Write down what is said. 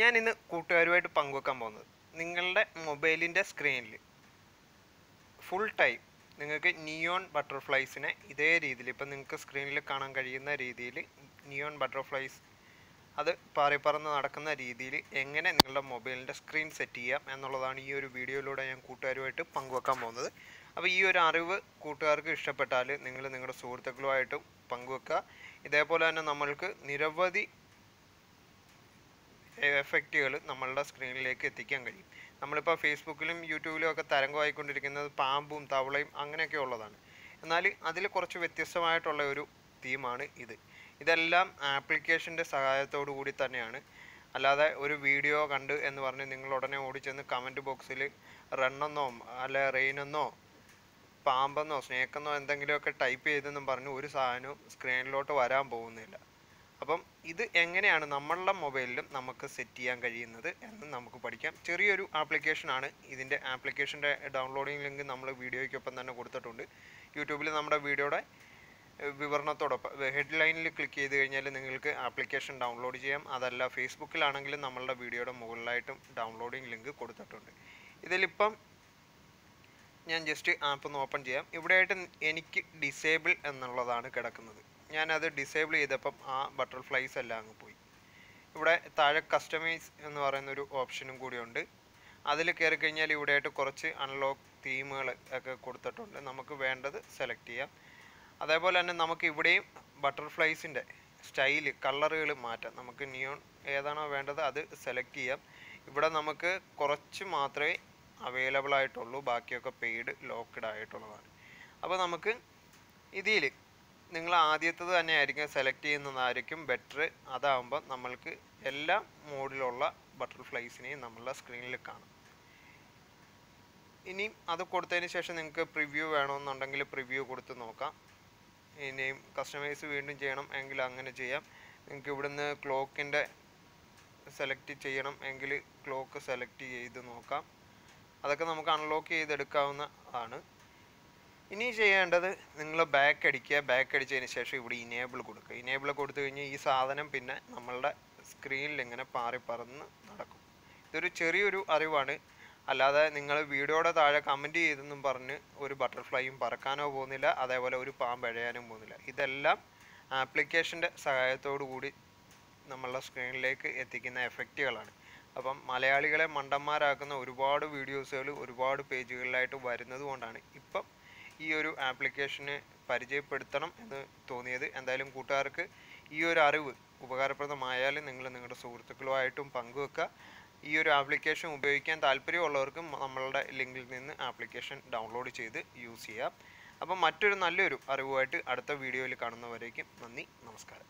ഞാൻ ഇന്ന് കൂട്ടുകാരുമായിട്ട് പങ്കുവെക്കാൻ പോകുന്നത് നിങ്ങളുടെ മൊബൈലിന്റെ സ്ക്രീനിൽ. ഫുൾ ടൈം നിങ്ങൾക്ക് നിയോൺ ബട്ടർഫ്ലൈസിനെ ഇതേ രീതിയിൽ ഇപ്പം നിങ്ങൾക്ക് സ്ക്രീനിൽ കാണാൻ കഴിയുന്ന രീതിയിൽ നിയോൺ ബട്ടർഫ്ലൈസ് അത് പാറി പറന്ന് നടക്കുന്ന രീതിയിൽ എങ്ങനെ നിങ്ങളുടെ മൊബൈലിന്റെ സ്ക്രീൻ സെറ്റ് ചെയ്യാം എന്നുള്ളതാണ് ഈ ഒരു വീഡിയോയിലൂടെ ഞാൻ കൂട്ടുകാരുമായിട്ട് പങ്കുവെക്കാൻ പോകുന്നത്. അപ്പോൾ ഈ ഒരു അറിവ് കൂട്ടുകാർക്ക് ഇഷ്ടപ്പെട്ടാൽ നിങ്ങൾ നിങ്ങളുടെ സുഹൃത്തുക്കളുമായിട്ടും പങ്കുവെക്കുക. ഇതേപോലെ തന്നെ നമ്മൾക്ക് നിരവധി എഫക്റ്റുകൾ നമ്മളുടെ സ്ക്രീനിലേക്ക് എത്തിക്കാൻ കഴിയും. നമ്മളിപ്പോൾ ഫേസ്ബുക്കിലും യൂട്യൂബിലും ഒക്കെ തരംഗമായിക്കൊണ്ടിരിക്കുന്നത് പാമ്പും തവളയും അങ്ങനെയൊക്കെ ഉള്ളതാണ്. എന്നാൽ അതിൽ കുറച്ച് വ്യത്യസ്തമായിട്ടുള്ള ഒരു തീമാണ് ഇത്. ഇതെല്ലാം ആപ്ലിക്കേഷന്റെ സഹായത്തോടു കൂടി തന്നെയാണ്. അല്ലാതെ ഒരു വീഡിയോ കണ്ട് എന്ന് പറഞ്ഞ് നിങ്ങൾ ഉടനെ ഓടിച്ചെന്ന് കമന്റ് ബോക്സിൽ റണ്ണെന്നോ അല്ല റെയിനെന്നോ പാമ്പെന്നോ സ്നേക്കെന്നോ എന്തെങ്കിലുമൊക്കെ ടൈപ്പ് ചെയ്തെന്നും പറഞ്ഞ് ഒരു സാധനവും സ്ക്രീനിലോട്ട് വരാൻ പോകുന്നില്ല. അപ്പം ഇത് എങ്ങനെയാണ് നമ്മളുടെ മൊബൈലിലും നമുക്ക് സെറ്റ് ചെയ്യാൻ കഴിയുന്നത് എന്ന് നമുക്ക് പഠിക്കാം. ചെറിയൊരു ആപ്ലിക്കേഷനാണ് ഇതിന്റെ ആപ്ലിക്കേഷന്റെ ഡൗൺലോഡിംഗ് ലിങ്ക് നമ്മൾ വീഡിയോയ്ക്കൊപ്പം തന്നെ കൊടുത്തിട്ടുണ്ട്. യൂട്യൂബിൽ നമ്മുടെ വീഡിയോയുടെ വിവരണത്തോടൊപ്പം ഹെഡ്ലൈനിൽ ക്ലിക്ക് ചെയ്ത് കഴിഞ്ഞാൽ നിങ്ങൾക്ക് ആപ്ലിക്കേഷൻ ഡൗൺലോഡ് ചെയ്യാം. അതല്ല ഫേസ്ബുക്കിലാണെങ്കിലും നമ്മളുടെ വീഡിയോയുടെ മുകളിലായിട്ടും ഡൗൺലോഡിംഗ് ലിങ്ക് കൊടുത്തിട്ടുണ്ട്. ഇതിലിപ്പം ഞാൻ ജസ്റ്റ് ആപ്പ് ഒന്ന് ഓപ്പൺ ചെയ്യാം. ഇവിടെയായിട്ട് എനിക്ക് ഡിസേബിൾ എന്നുള്ളതാണ് കിടക്കുന്നത്. ഞാനത് ഡിസേബിൾ ചെയ്തപ്പം ആ ബട്ടർഫ്ലൈസ് എല്ലാം അങ്ങ് പോയി. ഇവിടെ താഴെ കസ്റ്റമൈസ് എന്ന് പറയുന്ന ഒരു ഓപ്ഷനും കൂടിയുണ്ട് അതിൽ കയറി കഴിഞ്ഞാൽ ഇവിടെയായിട്ട് കുറച്ച് അൺലോക്ക് തീമുകൾ ഒക്കെ കൊടുത്തിട്ടുണ്ട്. നമുക്ക് വേണ്ടത് സെലക്ട് ചെയ്യാം. അതേപോലെ തന്നെ നമുക്ക് ഇവിടെയും ബട്ടർഫ്ലൈസിന്റെ സ്റ്റൈൽ കളറുകൾ മാറ്റാം. നമുക്ക് നിയോൺ ഏതാണോ വേണ്ടത് അത് സെലക്ട് ചെയ്യാം. ഇവിടെ നമുക്ക് കുറച്ച് മാത്രമേ അവൈലബിൾ ആയിട്ടുള്ളൂ. ബാക്കിയൊക്കെ പെയ്ഡ് ലോക്ക്ഡ് ആയിട്ടുള്ളതാണ്. അപ്പോൾ നമുക്ക് ഇതിൽ നിങ്ങൾ ആദ്യത്തത് തന്നെ ആയിരിക്കും സെലക്ട് ചെയ്യുന്നതായിരിക്കും ബെറ്റർ അതാകുമ്പോൾ നമ്മൾക്ക് എല്ലാ മോഡിലുള്ള ബട്ടർഫ്ലൈസിനെയും നമ്മളുടെ സ്ക്രീനിൽ കാണാം. ഇനിയും അത് കൊടുത്തതിന് ശേഷം നിങ്ങൾക്ക് പ്രിവ്യൂ വേണമെന്നുണ്ടെങ്കിൽ പ്രിവ്യൂ കൊടുത്ത് നോക്കാം. ഇനിയും കസ്റ്റമൈസ് വീണ്ടും ചെയ്യണം എങ്കിൽ അങ്ങനെ ചെയ്യാം. നിങ്ങൾക്ക് ഇവിടുന്ന് ക്ലോക്കിന്റെ സെലക്ട് ചെയ്യണം എങ്കിൽ ക്ലോക്ക് സെലക്ട് ചെയ്ത് നോക്കാം. അതൊക്കെ നമുക്ക് അൺലോക്ക് ചെയ്തെടുക്കാവുന്ന ആണ്. ഇനി ചെയ്യേണ്ടത് നിങ്ങൾ ബാക്ക് അടിക്കുക. ബാക്ക് അടിച്ചതിന് ശേഷം ഇവിടെ ഇനേബിൾ കൊടുക്കുക. ഇനേബിൾ കൊടുത്തു കഴിഞ്ഞാൽ ഈ സാധനം പിന്നെ നമ്മളുടെ സ്ക്രീനിൽ ഇങ്ങനെ പാറി പറന്ന് നടക്കും. ഇതൊരു ചെറിയൊരു അറിവാണ്. അല്ലാതെ നിങ്ങൾ വീഡിയോയുടെ താഴെ കമന്റ് ചെയ്തെന്നും പറഞ്ഞ് ഒരു ബട്ടർഫ്ലൈയും പറക്കാനോ പോകുന്നില്ല. അതേപോലെ ഒരു പാമ്പ് എഴയാനും പോകുന്നില്ല. ഇതെല്ലാം ആപ്ലിക്കേഷന്റെ സഹായത്തോടു കൂടി നമ്മളുടെ സ്ക്രീനിലേക്ക് എത്തിക്കുന്ന എഫക്റ്റുകളാണ് അപ്പം മലയാളികളെ മണ്ടന്മാരാക്കുന്ന ഒരുപാട് വീഡിയോസുകൾ ഒരുപാട് പേജുകളിലായിട്ട് വരുന്നത് കൊണ്ടാണ്. ഇപ്പം ഈ ഒരു ആപ്ലിക്കേഷന് പരിചയപ്പെടുത്തണം എന്ന് തോന്നിയത്. എന്തായാലും കൂട്ടുകാർക്ക് ഈ ഒരു അറിവ് ഉപകാരപ്രദമായാൽ നിങ്ങൾ നിങ്ങളുടെ സുഹൃത്തുക്കളുമായിട്ടും പങ്കുവെക്കുക. ഈ ഒരു ആപ്ലിക്കേഷൻ ഉപയോഗിക്കാൻ താല്പര്യമുള്ളവർക്കും നമ്മളുടെ ലിങ്കിൽ നിന്ന് ആപ്ലിക്കേഷൻ ഡൗൺലോഡ് ചെയ്ത് യൂസ് ചെയ്യാം. അപ്പം മറ്റൊരു നല്ലൊരു അറിവുമായിട്ട് അടുത്ത വീഡിയോയിൽ കാണുന്നവരേക്കും നന്ദി നമസ്കാരം.